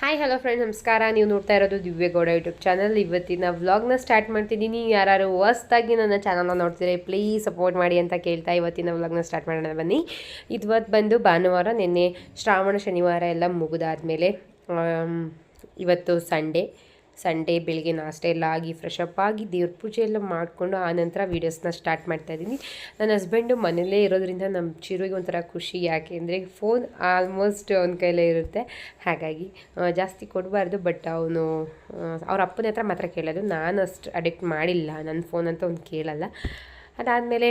Hi hello friend ನಮಸ್ಕಾರ. ನೀವು ನೋಡ್ತಾ ಇರೋದು ದಿವ್ಯಗೌಡ ಯೂಟ್ಯೂಬ್ ಚಾನಲ್ ಇವತ್ತಿನ ವ್ಲಾಗ್ನ ಸ್ಟಾರ್ಟ್ ಮಾಡ್ತಿದ್ದೀನಿ. ಯಾರು ಹೊಸ್ದಾಗಿ ನನ್ನ ಚಾನಲ್ನ ನೋಡ್ತೀರಿ ಪ್ಲೀಸ್ ಸಪೋರ್ಟ್ ಮಾಡಿ ಅಂತ ಕೇಳ್ತಾ ಇವತ್ತಿನ ವ್ಲಾಗ್ನ ಸ್ಟಾರ್ಟ್ ಮಾಡೋಣ ಬನ್ನಿ. ಇವತ್ತು ಬಂದು ಭಾನುವಾರ, ನಿನ್ನೆ ಶ್ರಾವಣ ಶನಿವಾರ ಎಲ್ಲ ಮುಗಿದಾದ್ಮೇಲೆ ಇವತ್ತು ಸಂಡೇ ಸಂಡೇ ಬೆಳಿಗ್ಗೆ ನಾಷ್ಟ ಎಲ್ಲ ಆಗಿ ಫ್ರೆಶ್ ಅಪ್ ಆಗಿ ದೇವ್ರ ಪೂಜೆ ಎಲ್ಲ ಮಾಡಿಕೊಂಡು ಆನಂತರ ವೀಡಿಯೋಸ್ನ ಸ್ಟಾರ್ಟ್ ಮಾಡ್ತಾ ಇದ್ದೀನಿ. ನನ್ನ ಹಸ್ಬೆಂಡು ಮನೇಲೇ ಇರೋದ್ರಿಂದ ನಮ್ಮ ಚಿರುಗೆ ಒಂಥರ ಖುಷಿ. ಯಾಕೆ ಅಂದರೆ ಫೋನ್ ಆಲ್ಮೋಸ್ಟ್ ಅವನ ಕೈಲೇ ಇರುತ್ತೆ. ಹಾಗಾಗಿ ಜಾಸ್ತಿ ಕೊಡಬಾರ್ದು ಬಟ್ ಅವನು ಅವ್ರ ಅಪ್ಪನ ಹತ್ರ ಮಾತ್ರ ಕೇಳೋದು. ನಾನು ಅಷ್ಟು ಅಡಿಕ್ಟ್ ಮಾಡಿಲ್ಲ. ನನ್ನ ಫೋನ್ ಅಂತ ಅವ್ನು ಕೇಳಲ್ಲ. ಅದಾದಮೇಲೆ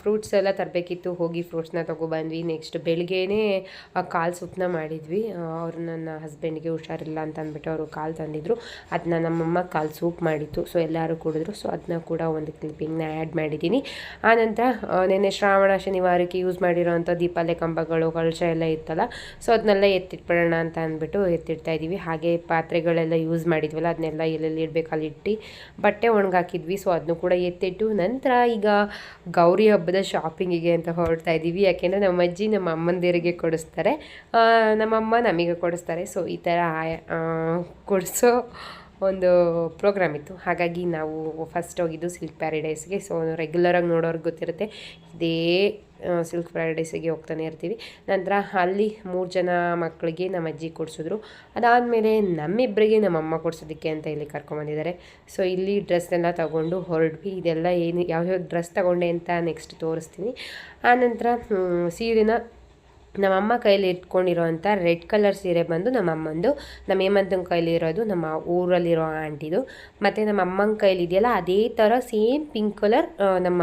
ಫ್ರೂಟ್ಸ್ ಎಲ್ಲ ತರಬೇಕಿತ್ತು. ಹೋಗಿ ಫ್ರೂಟ್ಸ್ನ ತೊಗೊಬಂದ್ವಿ. ನೆಕ್ಸ್ಟ್ ಬೆಳಗ್ಗೆನೇ ಕಾಲು ಸೂಪ್ನ ಮಾಡಿದ್ವಿ. ಅವರು ನನ್ನ ಹಸ್ಬೆಂಡ್ಗೆ ಹುಷಾರಿಲ್ಲ ಅಂತ ಅಂದ್ಬಿಟ್ಟು ಅವರು ಕಾಲು ತಂದಿದ್ರು. ಅದನ್ನ ನಮ್ಮಮ್ಮ ಕಾಲು ಸೂಪ್ ಮಾಡಿತ್ತು. ಸೊ ಎಲ್ಲರೂ ಕುಡಿದ್ರು. ಸೊ ಅದನ್ನ ಕೂಡ ಒಂದು ಕ್ಲಿಪ್ಪಿಂಗ್ನ ಆ್ಯಡ್ ಮಾಡಿದ್ದೀನಿ. ಆನಂತರ ನೆನ್ನೆ ಶ್ರಾವಣ, ಶನಿವಾರಕ್ಕೆ ಯೂಸ್ ಮಾಡಿರೋವಂಥ ದೀಪಾಲೆ ಕಂಬಗಳು, ಕಳಶ ಎಲ್ಲ ಇತ್ತಲ್ಲ? ಸೊ ಅದನ್ನೆಲ್ಲ ಎತ್ತಿಟ್ಬಿಡೋಣ ಅಂತ ಅಂದ್ಬಿಟ್ಟು ಎತ್ತಿಡ್ತಾ ಇದ್ದೀವಿ. ಹಾಗೆ ಪಾತ್ರೆಗಳೆಲ್ಲ ಯೂಸ್ ಮಾಡಿದ್ವಲ್ಲ ಅದನ್ನೆಲ್ಲ ಎಲ್ಲೆಲ್ಲಿ ಇಡಬೇಕು ಅಲ್ಲಿಟ್ಟು ಬಟ್ಟೆ ಒಣಗಾಕಿದ್ವಿ. ಸೊ ಅದನ್ನು ಕೂಡ ಎತ್ತಿಟ್ಟು ನಂತರ ಈಗ ಗೌರಿ ಹಬ್ಬದ ಶಾಪಿಂಗಿಗೆ ಅಂತ ಹೊರಡ್ತಾ ಇದ್ದೀವಿ. ಯಾಕೆಂದರೆ ನಮ್ಮ ಅಜ್ಜಿ ನಮ್ಮ ಅಮ್ಮಂದಿರಿಗೆ ಕೊಡಿಸ್ತಾರೆ. ನಮ್ಮಮ್ಮ ನಮಗೆ ಕೊಡಿಸ್ತಾರೆ. ಸೊ ಈ ಥರ ಕೊಡಿಸೋ ಒಂದು ಪ್ರೋಗ್ರಾಮ್ ಇತ್ತು. ಹಾಗಾಗಿ ನಾವು ಫಸ್ಟ್ ಹೋಗಿದ್ದು ಸಿಲ್ಕ್ ಪ್ಯಾರಡೈಸ್ಗೆ ಸೊ ರೆಗ್ಯುಲರಾಗಿ ನೋಡೋರ್ಗೆ ಗೊತ್ತಿರುತ್ತೆ. ಇದೇ ಸಿಲ್ಕ್ ಪ್ಯಾರಡೈಸಿಗೆ ಹೋಗ್ತಾನೆ ಇರ್ತೀವಿ. ನಂತರ ಅಲ್ಲಿ ಮೂರು ಜನ ಮಕ್ಕಳಿಗೆ ನಮ್ಮ ಅಜ್ಜಿ ಕೊಡಿಸಿದ್ರು. ಅದಾದಮೇಲೆ ನಮ್ಮಿಬ್ಬರಿಗೆ ನಮ್ಮಮ್ಮ ಕೊಡಿಸೋದಕ್ಕೆ ಅಂತ ಇಲ್ಲಿ ಕರ್ಕೊಂಬಂದಿದ್ದಾರೆ. ಸೊ ಇಲ್ಲಿ ಡ್ರೆಸ್ನೆಲ್ಲ ತಗೊಂಡು ಹೊರಡ್ವಿ. ಇದೆಲ್ಲ ಏನು, ಯಾವ್ಯಾವ ಡ್ರೆಸ್ ತಗೊಂಡೆ ಅಂತ ನೆಕ್ಸ್ಟ್ ತೋರಿಸ್ತೀನಿ. ಆನಂತರ ಸೀರೆನ ನಮ್ಮಮ್ಮ ಕೈಲಿ ಇಟ್ಕೊಂಡಿರೋವಂಥ ರೆಡ್ ಕಲರ್ ಸೀರೆ ಬಂದು ನಮ್ಮಮ್ಮಂದು. ನಮ್ಮ ಹೇಮಂತನ ಕೈಲಿ ಇರೋದು ನಮ್ಮ ಊರಲ್ಲಿರೋ ಆಂಟಿದು. ಮತ್ತು ನಮ್ಮ ಅಮ್ಮನ ಕೈಲಿ ಇದೆಯಲ್ಲ, ಅದೇ ಥರ ಸೇಮ್ ಪಿಂಕ್ ಕಲರ್ ನಮ್ಮ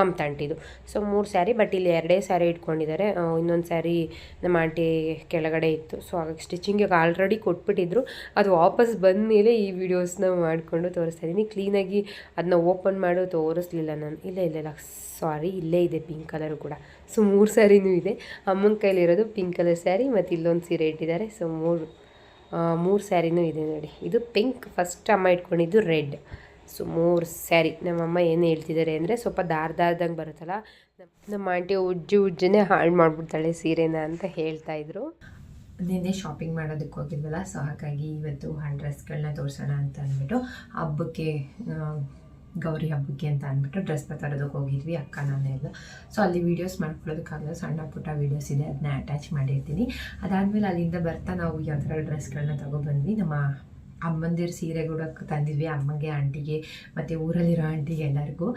ಮಮತಾ ಆಂಟಿದು ಸೊ ಮೂರು ಸ್ಯಾರಿ ಬಟ್ ಇಲ್ಲಿ ಎರಡೇ ಸ್ಯಾರಿ ಇಟ್ಕೊಂಡಿದ್ದಾರೆ. ಇನ್ನೊಂದು ಸ್ಯಾರಿ ನಮ್ಮ ಆಂಟಿ ಕೆಳಗಡೆ ಇತ್ತು. ಸೊ ಹಾಗಾಗಿ ಸ್ಟಿಚಿಂಗಿಗೆ ಆಲ್ರೆಡಿ ಕೊಟ್ಬಿಟ್ಟಿದ್ರು. ಅದು ವಾಪಸ್ ಬಂದ ಮೇಲೆ ಈ ವಿಡಿಯೋಸ್ನ ಮಾಡಿಕೊಂಡು ತೋರಿಸ್ತಾ ಇದ್ದೀನಿ ಕ್ಲೀನಾಗಿ ಅದನ್ನ ಓಪನ್ ಮಾಡೋ, ತೋರಿಸ್ಲಿಲ್ಲ ನಾನು. ಇಲ್ಲ ಇಲ್ಲ ಸಾರಿ ಇಲ್ಲೇ ಇದೆ ಪಿಂಕ್ ಕಲರು ಕೂಡ. ಸೊ ಮೂರು ಸ್ಯಾರಿನೂ ಇದೆ. ಅಮ್ಮನ ಕೈಲಿರೋದು ಪಿಂಕ್ ಕಲರ್ ಸ್ಯಾರಿ ಮತ್ತು ಇಲ್ಲೊಂದು ಸೀರೆ ಇಟ್ಟಿದ್ದಾರೆ. ಸೊ ಮೂರು ಮೂರು ಸ್ಯಾರಿನೂ ಇದೆ ನೋಡಿ. ಇದು ಪಿಂಕ್ ಫಸ್ಟ್ ಅಮ್ಮ ಇಟ್ಕೊಂಡಿದ್ದು ರೆಡ್ ಸೊ ಮೂರು ಸ್ಯಾರಿ ನಮ್ಮಮ್ಮ ಏನು ಹೇಳ್ತಿದ್ದಾರೆ ಅಂದರೆ ಸ್ವಲ್ಪ ದಾರ ದಾರ್ದಂಗೆ ಬರುತ್ತಲ್ಲ ನಮ್ಮ ಆಂಟಿ ಉಜ್ಜು ಉಜ್ಜನೆ ಹಾಳು ಮಾಡಿಬಿಡ್ತಾಳೆ ಸೀರೆನ ಅಂತ ಹೇಳ್ತಾ ಇದ್ರು. ನಿನ್ನೆ ಶಾಪಿಂಗ್ ಮಾಡೋದಕ್ಕೆ ಹೋಗಿದ್ವಲ್ಲ ಸೊ ಹಾಗಾಗಿ ಇವತ್ತು ಹ್ಯಾಂಡ್ ಡ್ರೆಸ್ಗಳನ್ನ ತೋರಿಸೋಣ ಅಂತ ಅಂದ್ಬಿಟ್ಟು ಹಬ್ಬಕ್ಕೆ ಗೌರಿ ಹಬ್ಬಕ್ಕೆ ಅಂತ ಅಂದ್ಬಿಟ್ಟು ಡ್ರೆಸ್ ತರೋದಕ್ಕೆ ಹೋಗಿದ್ವಿ, ಅಕ್ಕ ನಾನೆಲ್ಲ ಸೊ ಅಲ್ಲಿ ವೀಡಿಯೋಸ್ ಮಾಡ್ಕೊಳ್ಳೋದಕ್ಕಾಗಲ್ಲ, ಸಣ್ಣ ಪುಟ್ಟ ವೀಡಿಯೋಸ್ ಇದೆ ಅದನ್ನ ಅಟ್ಯಾಚ್ ಮಾಡಿರ್ತೀನಿ. ಅದಾದಮೇಲೆ ಅಲ್ಲಿಂದ ಬರ್ತಾ ನಾವು ಯಾವ ಥರ ಡ್ರೆಸ್ಗಳನ್ನ ತಗೊಬಂದ್ವಿ. ನಮ್ಮ ಅಮ್ಮಂದಿರ ಸೀರೆ ಕೂಡ ತಂದಿದ್ವಿ, ಅಮ್ಮಂಗೆ, ಆಂಟಿಗೆ, ಮತ್ತು ಊರಲ್ಲಿರೋ ಆಂಟಿಗೆ ಎಲ್ಲರಿಗೂ.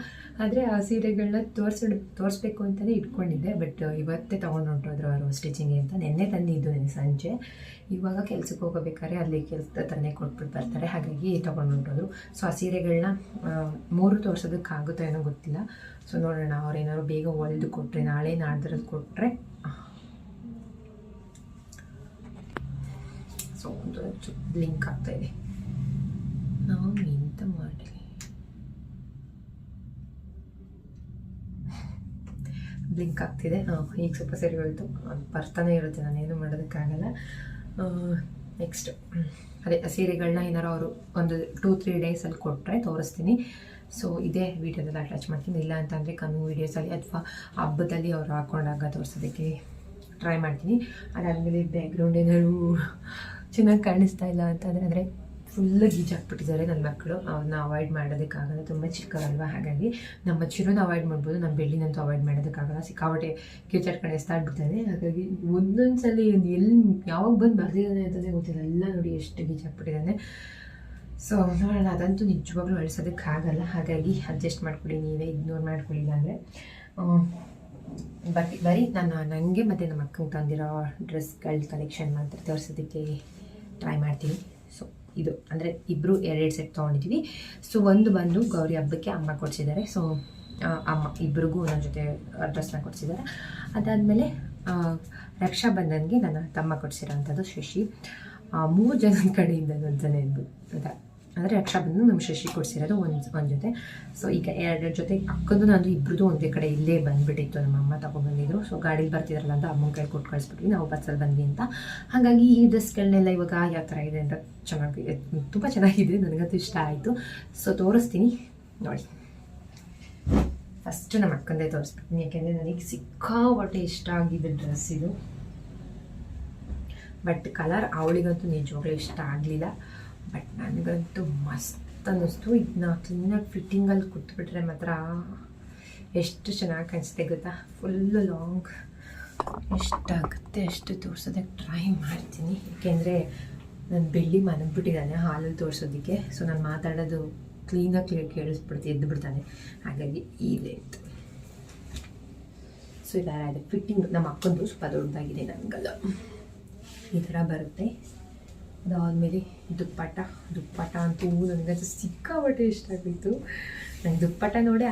ಆದರೆ ಆ ಸೀರೆಗಳನ್ನ ತೋರಿಸಿ ತೋರಿಸ್ಬೇಕು ಅಂತಲೇ ಇಟ್ಕೊಂಡಿದ್ದೆ, ಬಟ್ ಇವತ್ತೇ ತೊಗೊಂಡು ಹೊಂಟೋದ್ರು ಅವರು ಸ್ಟಿಚಿಂಗ್ಗೆ ಅಂತ. ನಿನ್ನೆ ತಂದಿದ್ದು ನಿನ್ನೆ ಸಂಜೆ. ಇವಾಗ ಕೆಲ್ಸಕ್ಕೆ ಹೋಗಬೇಕಾದ್ರೆ ಅಲ್ಲಿ ಕೆಲಸ ತಂದೆ ಕೊಟ್ಬಿಟ್ಟು ಬರ್ತಾರೆ. ಹಾಗಾಗಿ ತೊಗೊಂಡು ಹೊಂಟೋದ್ರು ಸೊ ಆ ಸೀರೆಗಳನ್ನ ಮೂರು ತೋರ್ಸೋದಕ್ಕಾಗುತ್ತೋ ಏನೋ ಗೊತ್ತಿಲ್ಲ. ಸೊ ನೋಡೋಣ ಅವ್ರೇನಾದ್ರು ಬೇಗ ಹೊಲಿದು ಕೊಟ್ಟರೆ ನಾಳೆ ನಾಡ್ದ್ರದ್ದು ಕೊಟ್ಟರೆ ಸೊ ಒಂದು ಲಿಂಕ್ ಆಗ್ತಾ ಇದೆ. ನಾವು ಎಂತ ಮಾಡಲಿ. ಬ್ಲಿಂಕ್ ಆಗ್ತಿದೆ. ಈಗ ಸ್ವಲ್ಪ ಸರಿ ಹೋಯಿತು. ಬರ್ತಾನೆ ಇರುತ್ತೆ. ನಾನೇನು ಮಾಡೋದಕ್ಕಾಗಲ್ಲ. ನೆಕ್ಸ್ಟ್ ಅದೇ ಸೀರೆಗಳನ್ನ ಏನಾರು ಅವರು ಒಂದು ಟೂ ತ್ರೀ ಡೇಸಲ್ಲಿ ಕೊಟ್ಟರೆ ತೋರಿಸ್ತೀನಿ. ಸೊ ಇದೇ ವೀಡಿಯೋದಲ್ಲಿ ಅಟ್ಯಾಚ್ ಮಾಡ್ತೀನಿ. ಇಲ್ಲ ಅಂತಂದರೆ ಕಮ್ಮಿ ವೀಡಿಯೋಸಲ್ಲಿ ಅಥವಾ ಹಬ್ಬದಲ್ಲಿ ಅವ್ರು ಹಾಕೊಂಡಾಗ ತೋರಿಸೋದಕ್ಕೆ ಟ್ರೈ ಮಾಡ್ತೀನಿ. ಅದಾದಮೇಲೆ ಬ್ಯಾಕ್ಗ್ರೌಂಡ್ ಏನಾದ್ರು ಚೆನ್ನಾಗಿ ಕಾಣಿಸ್ತಾ ಇಲ್ಲ ಅಂತಂದರೆ ಅಂದರೆ ಫುಲ್ ಗೀಜಾಕ್ಬಿಟ್ಟಿದ್ದಾರೆ ನನ್ನ ಮಕ್ಕಳು ಅವ್ರನ್ನ ಅವಾಯ್ಡ್ ಮಾಡೋದಕ್ಕಾಗಲ್ಲ, ತುಂಬ ಚಿಕ್ಕವಲ್ವ? ಹಾಗಾಗಿ ನಮ್ಮ ಚಿರುನ ಅವಾಯ್ಡ್ ಮಾಡ್ಬೋದು, ನಮ್ಮ ಬೆಳ್ಳಿನಂತೂ ಅವಾಯ್ಡ್ ಮಾಡೋದಕ್ಕಾಗಲ್ಲ. ಸಿಕ್ಕಾಪಟ್ಟೆ ಸ್ಟಾರ್ಟ್ ಎಸ್ತಾಡ್ಬಿಡ್ತಾನೆ ಹಾಗಾಗಿ ಒಂದೊಂದು ಸಲ ಎಲ್ಲಿ ಯಾವಾಗ ಬಂದು ಬರ್ದಿದ್ದಾನೆ ಅಂತಂದರೆ ಗೊತ್ತಿಲ್ಲ. ಎಲ್ಲ ನೋಡಿ ಎಷ್ಟು ಗೀಜಾಕ್ಬಿಟ್ಟಿದ್ದಾನೆ ಸೊ ನೋಡೋಣ. ಅದಂತೂ ನಿಜವಾಗ್ಲೂ ಅಳಿಸೋದಕ್ಕಾಗಲ್ಲ. ಹಾಗಾಗಿ ಅಡ್ಜಸ್ಟ್ ಮಾಡ್ಕೊಳ್ಳಿ. ನೀವೇ ಇಗ್ನೋರ್ ಮಾಡ್ಕೊಳ್ಳಿಲ್ಲ ಅಂದರೆ ಬಟ್ ಬರೀ ನಾನು ನನಗೆ ಮತ್ತು ನಮ್ಮ ಅಕ್ಕಂಗೆ ತಂದಿರೋ ಡ್ರೆಸ್ಗಳ ಕಲೆಕ್ಷನ್ ಮಾತ್ರ ತೋರಿಸೋದಕ್ಕೆ ಟ್ರೈ ಮಾಡ್ತೀನಿ. ಸೊ ಇದು ಅಂದರೆ ಇಬ್ಬರು ಎರಡೆರಡು ಸೆಟ್ ತೊಗೊಂಡಿದ್ದೀವಿ ಸೊ ಒಂದು ಬಂದು ಗೌರಿ ಹಬ್ಬಕ್ಕೆ ಅಮ್ಮ ಕೊಡಿಸಿದ್ದಾರೆ. ಸೊ ಅಮ್ಮ ಇಬ್ಬರಿಗೂ ನನ್ನ ಜೊತೆ ಡ್ರೆಸ್ನ ಕೊಡಿಸಿದ್ದಾರೆ. ಅದಾದಮೇಲೆ ರಕ್ಷಾಬಂಧನ್ಗೆ ನನ್ನ ತಮ್ಮ ಕೊಡಿಸಿರೋಂಥದ್ದು ಶಶಿ. ಮೂರು ಜನದ ಕಡೆಯಿಂದ ಒಂದು ಜನ ಇದ್ದು ಅದ ಅಂದರೆ ರಕ್ಷಾಬಂಧನ ನಮ್ಮ ಶಶಿ ಕೊಡಿಸಿರೋದು ಒಂದು ಒಂದು ಜೊತೆ. ಸೊ ಈಗ ಎರಡು ಜೊತೆ ಅಕ್ಕಂದು ನಂದು ಇಬ್ಬರದು ಒಂದೇ ಕಡೆ ಇಲ್ಲೇ ಬಂದುಬಿಟ್ಟಿತ್ತು. ನಮ್ಮ ಅಮ್ಮ ತಗೊಬಂದಿದ್ರು ಸೊ ಗಾಡೀಲಿ ಬರ್ತಿದ್ರಲ್ಲ ಅಂತ ಅಮ್ಮನ ಕೈ ಕೊಟ್ಟು ಕಳಿಸ್ಬಿಟ್ವಿ. ನಾವು ಬಸ್ಸಲ್ಲಿ ಬಂದ್ವಿ ಅಂತ. ಹಾಗಾಗಿ ಈ ಡ್ರೆಸ್ಗಳನ್ನೆಲ್ಲ ಇವಾಗ ಯಾವ ಥರ ಇದೆ ಅಂತ ಚೆನ್ನಾಗಿ ತುಂಬ ಚೆನ್ನಾಗಿದೆ. ನನಗಂತೂ ಇಷ್ಟ ಆಯಿತು. ಸೊ ತೋರಿಸ್ತೀನಿ. ನೋಡಿ. ಫಸ್ಟ್ ನಮ್ಮ ಅಕ್ಕಂದೇ ತೋರಿಸ್ಬಿಡ್ತೀನಿ. ಯಾಕೆಂದರೆ ನನಗೆ ಸಿಕ್ಕಾಪಟ್ಟೆ ಇಷ್ಟ ಆಗಿದೆ ಡ್ರೆಸ್ ಇದು. ಬಟ್ ಕಲರ್ ಅವಳಿಗಂತೂ ನಿಜವಾಗ್ಲೂ ಇಷ್ಟ ಆಗಲಿಲ್ಲ. ಬಟ್ ನನಗಂತೂ ಮಸ್ತ್ ಅನ್ನಿಸ್ತು. ಇದನ್ನ ಚೆನ್ನಾಗಿ ಫಿಟ್ಟಿಂಗಲ್ಲಿ ಕೂತ್ಬಿಟ್ರೆ ಮಾತ್ರ ಎಷ್ಟು ಚೆನ್ನಾಗಿ ಕಾಣಿಸುತ್ತೆ ಗೊತ್ತಾ? ಫುಲ್ಲು ಲಾಂಗ್ ಎಷ್ಟಾಗುತ್ತೆ ಅಷ್ಟು ತೋರ್ಸೋದಕ್ಕೆ ಟ್ರೈ ಮಾಡ್ತೀನಿ. ಏಕೆಂದರೆ ನನ್ನ ಬೆಳ್ಳಿ ಮನಗ್ಬಿಟ್ಟಿದ್ದಾನೆ ಹಾಲಲ್ಲಿ ತೋರಿಸೋದಕ್ಕೆ. ಸೊ ನಾನು ಮಾತಾಡೋದು ಕ್ಲೀನಾಗಿ ಕ್ಲಿಯರ್ ಕೇಳಿಸ್ಬಿಡ್ತು ಎದ್ದು ಬಿಡ್ತಾನೆ ಹಾಗಾಗಿ ಈ ಸೊ ಥರ ಇದೆ. ಫಿಟ್ಟಿಂಗ್ ನಮ್ಮ ಅಕ್ಕಂದು ಸ್ವಲ್ಪ ದೊಡ್ಡದಾಗಿದೆ ನನಗಲ್ಲ. ಈ ಥರ ಬರುತ್ತೆ. ಅದಾದಮೇಲೆ ದುಪ್ಪಟ್ಟ ದುಪ್ಪಟ ಅಂತೂ ನನಗಂತೂ ಸಿಕ್ಕಾಪಟ್ಟೆ ಇಷ್ಟ ಆಗಿತ್ತು ನಂಗೆ ದುಪ್ಪಟ ನೋಡಿ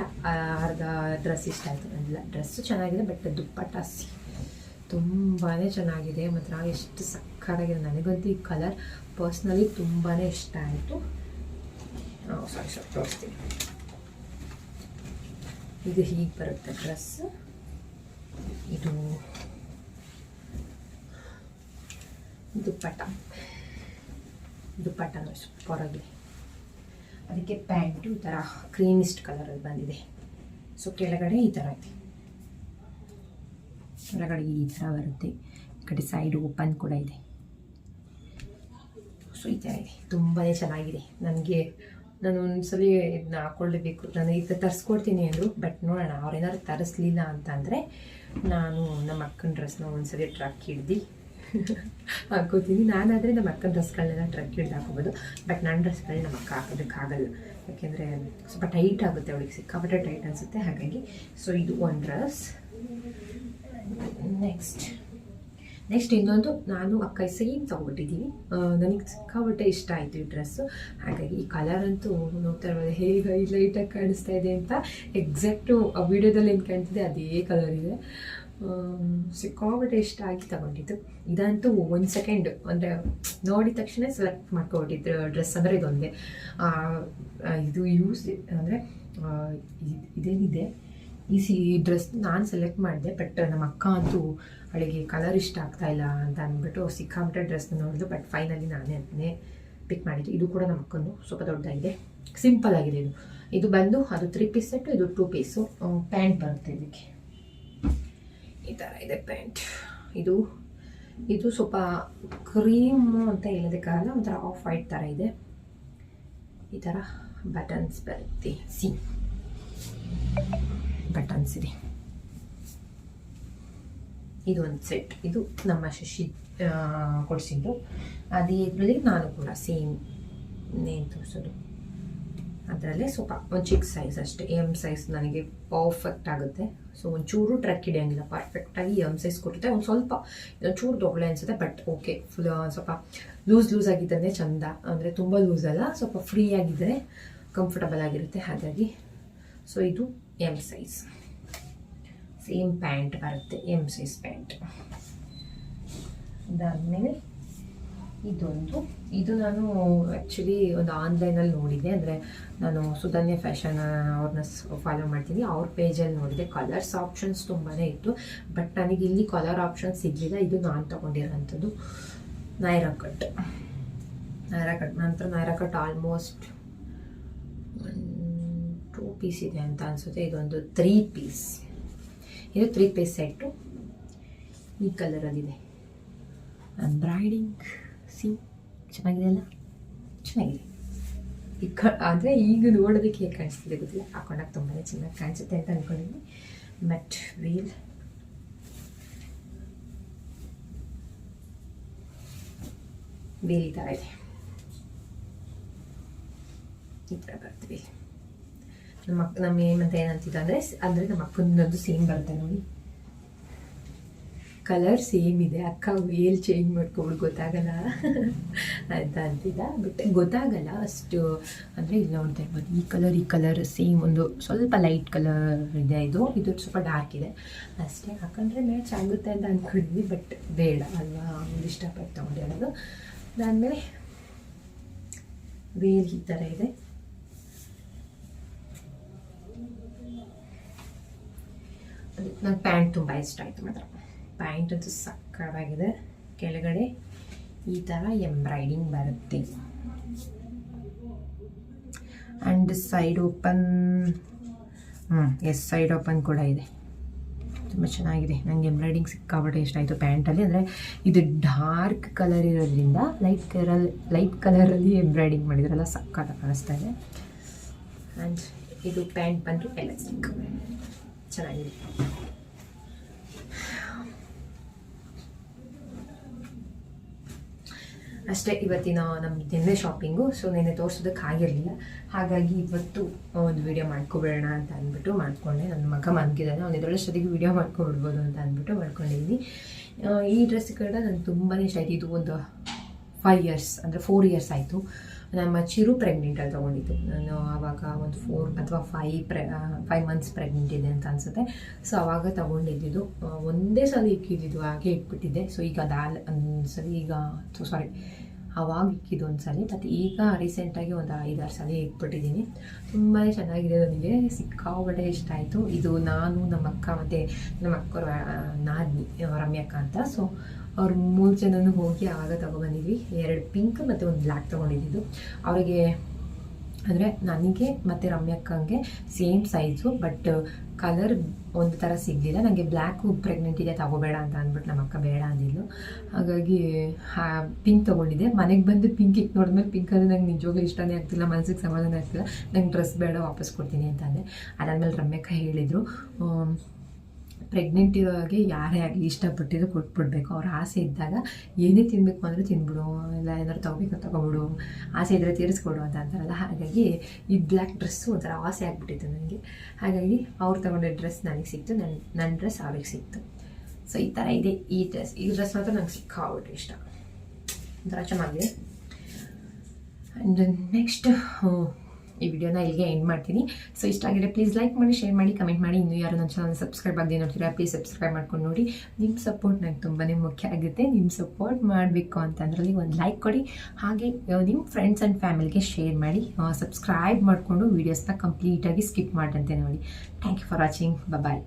ಅರ್ಧ ಡ್ರೆಸ್ ಇಷ್ಟ ಆಯಿತು. ನನಗೆ ಡ್ರೆಸ್ಸು ಚೆನ್ನಾಗಿದೆ ಬಟ್ ದುಪ್ಪಟ ಸಿ ತುಂಬಾ ಚೆನ್ನಾಗಿದೆ. ಮಾತ್ರ ಎಷ್ಟು ಸಕ್ಕತ್ತಾಗಿದೆ. ನನಗಂತೂ ಈ ಕಲರ್ ಪರ್ಸ್ನಲಿ ತುಂಬಾ ಇಷ್ಟ ಆಯಿತು. ಸಾರಿ ಸಾರಿ ತೋರಿಸ್ತೀನಿ. ಇದು ಹೀಗೆ ಬರುತ್ತೆ ಡ್ರೆಸ್ ಇದು ದುಪ್ಪಟ್ಟ. ದುಪ್ಪಟ್ಟ ನೋಡಿ ಸೂಪರ್ ಅದಕ್ಕೆ ಪ್ಯಾಂಟು ಈ ಥರ ಕ್ರೀಮಿಸ್ಟ್ ಕಲರಲ್ಲಿ ಬಂದಿದೆ. ಸೊ ಕೆಳಗಡೆ ಈ ಥರ ಇದೆ. ಕೆಳಗಡೆ ಈ ಥರ ಬರುತ್ತೆ. ಈ ಕಡೆ ಸೈಡ್ ಓಪನ್ ಕೂಡ ಇದೆ. ಸೊ ಈ ಥರ ಇದೆ. ತುಂಬಾ ಚೆನ್ನಾಗಿದೆ. ನನಗೆ, ನಾನು ಒಂದ್ಸಲಿ ಇದನ್ನ ಹಾಕೊಳ್ಳಬೇಕು ನಾನು ಈಗ ತರಿಸ್ಕೊಡ್ತೀನಿ ಅಂದರು ಬಟ್ ನೋಡೋಣ. ಅವ್ರೇನಾದ್ರು ತರಿಸ್ಲಿಲ್ಲ ಅಂತಂದರೆ, ನಾನು ನಮ್ಮ ಅಕ್ಕನ ಡ್ರೆಸ್ನ ಒಂದ್ಸಲಿ ಟ್ರಕ್ ಹಿಡ್ದು ಹಾಕೋತೀನಿ ನಾನಾದರೆ ನಮ್ಮ ಅಕ್ಕನ ಡ್ರೆಸ್ಗಳನ್ನೆಲ್ಲ ಟ್ರಕ್ ಹಿಡ್ದು ಹಾಕೋಬೋದು ಬಟ್ ನನ್ನ ಡ್ರೆಸ್ಗಳನ್ನ ನಮ್ಮ ಅಕ್ಕ ಹಾಕೋದಕ್ಕಾಗಲ್ಲ. ಯಾಕೆಂದರೆ ಸ್ವಲ್ಪ ಟೈಟ್ ಆಗುತ್ತೆ ಅವಳಿಗೆ ಸಿಕ್ಕಾಪಟ್ಟೆ ಟೈಟ್ ಅನಿಸುತ್ತೆ. ಹಾಗಾಗಿ ಸೊ ಇದು ಒಂದು ಡ್ರೆಸ್. ನೆಕ್ಸ್ಟ್. ನೆಕ್ಸ್ಟ್ ಇನ್ನೊಂದು ನಾನು ಅಕ್ಕ ಸೇಮ್ ತೊಗೊಬಿಟ್ಟಿದ್ದೀನಿ ನನಗೆ ಸಿಕ್ಕಾಪಟ್ಟೆ ಇಷ್ಟ ಆಯಿತು ಈ ಡ್ರೆಸ್ಸು. ಹಾಗಾಗಿ ಈ ಕಲರ್ ಅಂತೂ ನೋಡ್ತಾ ಇರ್ಬೋದು. ಹೇಗೆ ಲೈಟಾಗಿ ಕಾಣಿಸ್ತಾ ಇದೆ ಅಂತ. ಎಕ್ಸಾಕ್ಟು ಆ ವಿಡಿಯೋದಲ್ಲಿ ಏನು ಕಾಣ್ತಿದೆ, ಅದೇ ಕಲರ್ ಇದೆ. ಆಮ್, ಸಿಕ್ಕಾಪಟ್ಟೆ ಇಷ್ಟ ಆಗಿ ತಗೊಂಡಿದ್ದು? ಇದಂತೂ ಒಂದು ಸೆಕೆಂಡ್ ಅಂದರೆ ನೋಡಿದ ತಕ್ಷಣ ಸೆಲೆಕ್ಟ್ ಮಾಡ್ಕೊಬಿಟ್ಟಿದ್ದು ಡ್ರೆಸ್ ಅಂದರೆ ಇದೊಂದೇ. ಇದು ಯೂಸ್ ಅಂದರೆ ಇದೇನಿದೆ? ಈ ಸಿ ಡ್ರೆಸ್ ನಾನು ಸೆಲೆಕ್ಟ್ ಮಾಡಿದೆ ಬಟ್ ನಮ್ಮ ಅಕ್ಕ ಅಂತೂ ಅವಳಿಗೆ ಕಲರ್ ಇಷ್ಟ ಆಗ್ತಾ ಇಲ್ಲ ಅಂತ ಅಂದ್ಬಿಟ್ಟು ಸಿಕ್ಕಾಬಿಟ್ಟೆ ಡ್ರೆಸ್ನ ನೋಡಿದ್ರು ಬಟ್ ಫೈನಲಿ ನಾನೇ ಅದನ್ನೇ ಪಿಕ್ ಮಾಡಿದ್ದು. ಇದು ಕೂಡ ನಮ್ಮ ಅಕ್ಕನು ಸ್ವಲ್ಪ ದೊಡ್ಡದಾಗಿದೆ. ಸಿಂಪಲ್ ಆಗಿದೆ ಇದು. ಇದು ಬಂದು ಅದು ತ್ರೀ ಪೀಸ್ ಸೆಟ್ಟು ಇದು ಟೂ ಪೀಸು ಪ್ಯಾಂಟ್ ಬರುತ್ತೆ ಇದಕ್ಕೆ. ಈ ಥರ ಇದೆ ಪ್ಯಾಂಟ್. ಇದು ಇದು ಸ್ವಲ್ಪ ಕ್ರೀಮು ಅಂತ ಹೇಳೋದಕ್ಕಾಗಲ್ಲ ಒಂಥರ ಆಫ್ ವೈಟ್ ಥರ ಇದೆ. ಈ ಥರ ಬಟನ್ಸ್ ಬರುತ್ತೆ. ಸಿ ಬಟನ್ಸ್ ಇದೆ. ಇದು ಒಂದು ಸೆಟ್ ಇದು ನಮ್ಮ ಶಶಿ ಕೊಡಿಸಿದ್ದು. ಅದೇ ಇದರಲ್ಲಿ ನಾನು ಕೂಡ ಸೇಮ್ ನೇಮ್ ತೋರಿಸೋದು. ಅದರಲ್ಲೇ ಸ್ವಲ್ಪ ಒಂದು ಚಿಕ್ಕ ಸೈಜ್ ಅಷ್ಟೇ. ಎಂ ಸೈಜ್ ನನಗೆ ಪರ್ಫೆಕ್ಟ್ ಆಗುತ್ತೆ. ಸೊ ಒಂಚೂರು ಟ್ರಕ್ ಹಿಡಿಯೋಂಗಿಲ್ಲ. ಪರ್ಫೆಕ್ಟಾಗಿ ಎಂ ಸೈಜ್ ಕೊಟ್ಟಿದೆ ಒಂದು ಸ್ವಲ್ಪ ಒಂಚೂರು ತೊಗೊಳೆ ಅನಿಸುತ್ತೆ ಬಟ್ ಓಕೆ ಫುಲ್ ಸ್ವಲ್ಪ ಲೂಸ್ ಲೂಸ್ ಆಗಿದ್ದರೆ ಚಂದ. ಅಂದರೆ ತುಂಬ ಲೂಸ್ ಅಲ್ಲ, ಸ್ವಲ್ಪ ಫ್ರೀ ಆಗಿದ್ದರೆ ಕಂಫರ್ಟಬಲ್ ಆಗಿರುತ್ತೆ. ಹಾಗಾಗಿ ಸೊ ಇದು ಎಂ ಸೈಜ್ ಸೇಮ್ ಪ್ಯಾಂಟ್ ಬರುತ್ತೆ. ಎಂ ಸೈಜ್ ಪ್ಯಾಂಟ್ ಅದಾದಮೇಲೆ ಇದೊಂದು ಇದು ನಾನು ಆ್ಯಕ್ಚುಲಿ ಒಂದು ಆನ್ಲೈನಲ್ಲಿ ನೋಡಿದೆ ಅಂದರೆ ನಾನು ಸುಧನ್ಯ ಫ್ಯಾಷನ್ ಅವ್ರನ್ನ ಫಾಲೋ ಮಾಡ್ತೀನಿ. ಅವ್ರ ಪೇಜಲ್ಲಿ ನೋಡಿದೆ. ಕಲರ್ಸ್ ಆಪ್ಷನ್ಸ್ ತುಂಬಾ ಇತ್ತು. ಬಟ್ ನನಗೆ ಇಲ್ಲಿ ಕಲರ್ ಆಪ್ಷನ್ಸ್ ಸಿಗಲಿಲ್ಲ. ಇದು ನಾನು ತೊಗೊಂಡಿರೋಂಥದ್ದು ನೈರಾ ಕಟ್ ನೈರಾ ಕಟ್ ನಂತರ Naira cut almost two piece ಇದೆ ಅಂತ ಅನಿಸುತ್ತೆ. ಇದೊಂದು ತ್ರೀ ಪೀಸ್ ಇದು ತ್ರೀ ಪೀಸ್ ಸೆಟ್ಟು ಈ ಕಲರಲ್ಲಿದೆ ಎಂಬ್ರಾಯ್ಡಿಂಗ್ ಸಿ, ಚೆನ್ನಾಗಿದೆ ಅಲ್ಲ? ಚೆನ್ನಾಗಿದೆ. ಈ ಕ, ಆದರೆ ಈಗ ನೋಡೋದಕ್ಕೆ ಹೇಗೆ ಕಾಣಿಸ್ತಿದೆ ಗೊತ್ತಿಲ್ಲ. ಹಾಕೊಂಡಾಗ ತುಂಬಾ ಚೆನ್ನಾಗಿ ಕಾಣಿಸುತ್ತೆ ಅಂತ ಅಂದ್ಕೊಂಡಿದ್ದೀನಿ ಬಟ್ ವೀಲ್ ಈ ಥರ ಇದೆ. ಈ ಥರ ಬರ್ತೀವಿ ನಮ್ಮ ನಮ್ಮ ಏನಂತ ಏನಂತಿದ್ದ ಅಂದರೆ ಅಂದರೆ ನಮ್ಮ ಅಕ್ಕನದ್ದು ಸೇಮ್ ಬರುತ್ತೆ ನೋಡಿ. ಕಲರ್ ಸೇಮ್ ಇದೆ. ಅಕ್ಕ ವೇಲ್ ಚೇಂಜ್ ಮಾಡ್ಕೊಂಡು ಗೊತ್ತಾಗಲ್ಲ. ಅಂತ ಅಂತಿದ್ದ ಬಟ್ ಗೊತ್ತಾಗಲ್ಲ. ಅಷ್ಟು ಅಂದರೆ ಇಲ್ಲಿ ನೋಡ್ತಾ ಇರ್ಬೋದು. ಈ ಕಲರ್ ಈ ಕಲರ್ ಸೇಮ್ ಒಂದು ಸ್ವಲ್ಪ ಲೈಟ್ ಕಲರ್ ಇದೆ ಇದು. ಇದು ಸ್ವಲ್ಪ ಡಾರ್ಕ್ ಇದೆ. ಅಷ್ಟೇ. ಹಾಕೊಂಡ್ರೆ ಮ್ಯಾಚ್ ಆಗುತ್ತೆ ಅಂತ ಅಂದ್ಕೊಂಡಿದ್ವಿ ಬಟ್ ಬೇಡ ಅಲ್ವಾ? ಒಂದು ಇಷ್ಟಪಟ್ಟು ತೊಗೊಂಡಿರೋದು ಅದಾದಮೇಲೆ ವೇಲ್ ಈ ಥರ ಇದೆ. ನಂಗೆ ಪ್ಯಾಂಟ್ ತುಂಬ ಇಷ್ಟ ಆಯಿತು ಮಾತ್ರ. ಪ್ಯಾಂಟ್ ಅಂತೂ ಸಕ್ಕತ್ತಾಗಿದೆ. ಕೆಳಗಡೆ ಈ ಥರ ಎಂಬ್ರಾಯ್ಡಿಂಗ್ ಬರುತ್ತೆ. ಆ್ಯಂಡ್ ಸೈಡ್ ಓಪನ್ ಹ್ಞೂ ಎಸ್, ಸೈಡ್ ಓಪನ್ ಕೂಡ ಇದೆ. ತುಂಬ ಚೆನ್ನಾಗಿದೆ. ನನಗೆ ಎಂಬ್ರಾಯ್ಡಿಂಗ್ ಸಿಕ್ಕಾಬಿಟ್ಟೆ ಇಷ್ಟ ಆಯಿತು ಪ್ಯಾಂಟಲ್ಲಿ. ಅಂದರೆ ಇದು ಡಾರ್ಕ್ ಕಲರ್ ಇರೋದ್ರಿಂದ ಲೈಟ್ ಕಲರಲ್ಲಿ ಲೈಟ್ ಕಲರಲ್ಲಿ ಎಂಬ್ರಾಯ್ಡಿಂಗ್ ಮಾಡಿದ್ರಲ್ಲ ಸಕ್ಕತ್ತ ಕಾಣಿಸ್ತಾ ಇದೆ. ಆ್ಯಂಡ್ ಇದು ಪ್ಯಾಂಟ್ ಬಂದು ಎಲಾಸ್ಟಿಕ್. ಚೆನ್ನಾಗಿದೆ. ಅಷ್ಟೇ ಇವತ್ತಿನ ನಮ್ಮ ನಿನ್ನೆ ಶಾಪಿಂಗು ಸೊ ನಿನ್ನೆ ತೋರಿಸೋದಕ್ಕೆ ಆಗಿರಲಿಲ್ಲ. ಹಾಗಾಗಿ ಇವತ್ತು ಒಂದು ವಿಡಿಯೋ ಮಾಡ್ಕೊಬಿಡೋಣ ಅಂತ ಅಂದ್ಬಿಟ್ಟು ಮಾಡ್ಕೊಂಡೆ. ನನ್ನ ಮಗ ಮನ್ಗಿದ್ದಾನೆ ಅವ್ನು ಇದರಷ್ಟೊತ್ತಿಗೆ ವಿಡಿಯೋ ಮಾಡ್ಕೊಬಿಡ್ಬೋದು ಅಂತ ಅಂದ್ಬಿಟ್ಟು ಮಾಡ್ಕೊಂಡಿದ್ದೀನಿ ಈ ಡ್ರೆಸ್ ಕಡೆ ನಂಗೆ ತುಂಬಾ ಇಷ್ಟ ಆಯಿತು. ಇದು ಒಂದು ಫೈವ್ ಇಯರ್ಸ್ ಅಂದರೆ ಫೋರ್ ಇಯರ್ಸ್ ಆಯಿತು. ನಮ್ಮ ಚಿರು ಪ್ರೆಗ್ನೆಂಟಲ್ಲಿ ತೊಗೊಂಡಿದ್ದು. ನಾನು ಆವಾಗ ಒಂದು ಫೋರ್ ಅಥವಾ ಫೈ ಪ್ರೆ ಫೈವ್ ಮಂತ್ಸ್ ಪ್ರೆಗ್ನೆಂಟ್ ಇದೆ ಅಂತ ಅನಿಸುತ್ತೆ. ಸೊ ಆವಾಗ ತೊಗೊಂಡಿದ್ದು ಒಂದೇ ಸಲ ಇಕ್ಕಿದ್ದು, ಹಾಗೆ ಇಟ್ಬಿಟ್ಟಿದ್ದೆ. ಸೊ ಈಗ ಅದಾದ, ಒಂದ್ಸಲಿ ಈಗ ಸಾರಿ ಆವಾಗ ಇಕ್ಕಿದ್ದು ಒಂದು ಸಲ ಮತ್ತು ಈಗ ರೀಸೆಂಟಾಗಿ ಒಂದು ಐದಾರು ಸಲ ಇಟ್ಬಿಟ್ಟಿದ್ದೀನಿ. ತುಂಬಾ ಚೆನ್ನಾಗಿದೆ ನನಗೆ. ಸಿಕ್ಕಾಪಟ್ಟೆ ಇಷ್ಟ ಆಯಿತು. ಇದು ನಾನು ನಮ್ಮ ಅಕ್ಕ ಮತ್ತು ನಮ್ಮ ಅಕ್ಕರು ನಾನು ರಮ್ಯಕ್ಕ ಅಂತ. ಸೊ ಅವ್ರು ಮೂರು ಜನನು ಹೋಗಿ ಆಗ ತೊಗೊಬಂದಿದ್ವಿ. ಎರಡು ಪಿಂಕ್ ಮತ್ತು ಒಂದು ಬ್ಲ್ಯಾಕ್ ತೊಗೊಂಡಿದ್ದು ಅವರಿಗೆ ಅಂದರೆ ನನಗೆ ಮತ್ತು ರಮ್ಯಕ್ಕಂಗೆ ಸೇಮ್ ಸೈಜು, ಬಟ್ ಕಲರ್ ಒಂದು ಥರ ಸಿಗಲಿಲ್ಲ. ನನಗೆ ಬ್ಲ್ಯಾಕು ಪ್ರೆಗ್ನೆಂಟ್ ಇದೆ, ತಗೋಬೇಡ ಅಂತ ಅಂದ್ಬಿಟ್ಟು ನಮ್ಮ ಅಕ್ಕ ಬೇಡ ಅಂದಿದ್ಲು. ಹಾಗಾಗಿ ಪಿಂಕ್ ತೊಗೊಂಡಿದ್ದೆ. ಮನೆಗೆ ಬಂದು ಪಿಂಕ್ ಇಟ್ಟು ನೋಡಿದ್ಮೇಲೆ ಪಿಂಕ್ ಅಂದರೆ ನಂಗೆ ನಿಜವಾಗ್ಲೂ ಇಷ್ಟನೇ ಆಗ್ತಿಲ್ಲ ಮನಸ್ಸಿಗೆ ಸಮಾಧಾನ ಆಗ್ತಿಲ್ಲ. ನಂಗೆ ಡ್ರೆಸ್ ಬೇಡ, ವಾಪಸ್ ಕೊಡ್ತೀನಿ ಅಂತ ಅಂದೆ. ಅದಾದಮೇಲೆ ರಮ್ಯಕ್ಕ ಹೇಳಿದರು ಪ್ರೆಗ್ನೆಂಟ್ ಇರೋರಿಗೆ ಯಾರೇ ಆಗಲಿ ಇಷ್ಟಪಟ್ಟಿದ್ರು ಕೊಟ್ಬಿಡ್ಬೇಕು. ಅವ್ರ ಆಸೆ ಇದ್ದಾಗ ಏನೇ ತಿನ್ನಬೇಕು ಅಂದರೆ ತಿನ್ಬಿಡು, ಇಲ್ಲ ಏನಾದ್ರು ತೊಗೋಬೇಕು ತೊಗೊಬಿಡು, ಆಸೆ ಇದ್ದರೆ ತೀರಿಸ್ಕೊಡು ಅಂತ ಅಂತಾರಲ್ಲ. ಹಾಗಾಗಿ ಈ ಬ್ಲ್ಯಾಕ್ ಡ್ರೆಸ್ಸು ಒಂಥರ ಆಸೆ ಆಗಿಬಿಟ್ಟಿತ್ತು ನನಗೆ ಹಾಗಾಗಿ ಅವ್ರು ತೊಗೊಂಡ ಡ್ರೆಸ್ ನನಗೆ ಸಿಕ್ತು ನನ್ನ ನನ್ನ ಡ್ರೆಸ್ ಅವ್ರಿಗೆ ಸಿಕ್ತು. ಸೊ ಈ ಥರ ಇದೆ ಈ ಡ್ರೆಸ್ ಈ ಡ್ರೆಸ್ ಮಾತ್ರ ನಂಗೆ ಸಿಕ್ಕಾಬಿಟ್ಟು ಇಷ್ಟ. ಒಂಥರ ಚೆನ್ನಾಗಿದೆ. ಆ್ಯಂಡ್ ನೆಕ್ಸ್ಟ್ ಈ ವಿಡಿಯೋನ ಇಲ್ಲಿಗೆ ಎಂಡ್ ಮಾಡ್ತೀನಿ. ಸೊ ಇಷ್ಟ ಆಗಿದೆ ಪ್ಲೀಸ್ ಲೈಕ್ ಮಾಡಿ ಶೇರ್ ಮಾಡಿ ಕಮೆಂಟ್ ಮಾಡಿ. ಇನ್ನೂ ಯಾರು ನನ್ನ ಚಾನಲ್ ಸಬ್ಸ್ಕ್ರೈಬ್ ಆಗದೆ ನೋಡ್ತೀರಾ ಪ್ಲೀಸ್ ಸಬ್ಸ್ಕ್ರೈಬ್ ಮಾಡ್ಕೊಂಡು ನೋಡಿ. ನಿಮ್ಮ ಸಪೋರ್ಟ್ ನಂಗೆ ತುಂಬಾ ಮುಖ್ಯ ಆಗುತ್ತೆ. ನಿಮ್ಮ ಸಪೋರ್ಟ್ ಮಾಡಬೇಕು ಅಂತಂದ್ರಲ್ಲಿ ಒಂದು ಲೈಕ್ ಕೊಡಿ. ಹಾಗೆ ನಿಮ್ಮ ಫ್ರೆಂಡ್ಸ್ ಆ್ಯಂಡ್ ಫ್ಯಾಮಿಲಿಗೆ ಶೇರ್ ಮಾಡಿ. ಸಬ್ಸ್ಕ್ರೈಬ್ ಮಾಡಿಕೊಂಡು ವೀಡಿಯೋಸ್ನ ಕಂಪ್ಲೀಟಾಗಿ ಸ್ಕಿಪ್ ಮಾಡಂತೆ ನೋಡಿ. Thank you for watching bye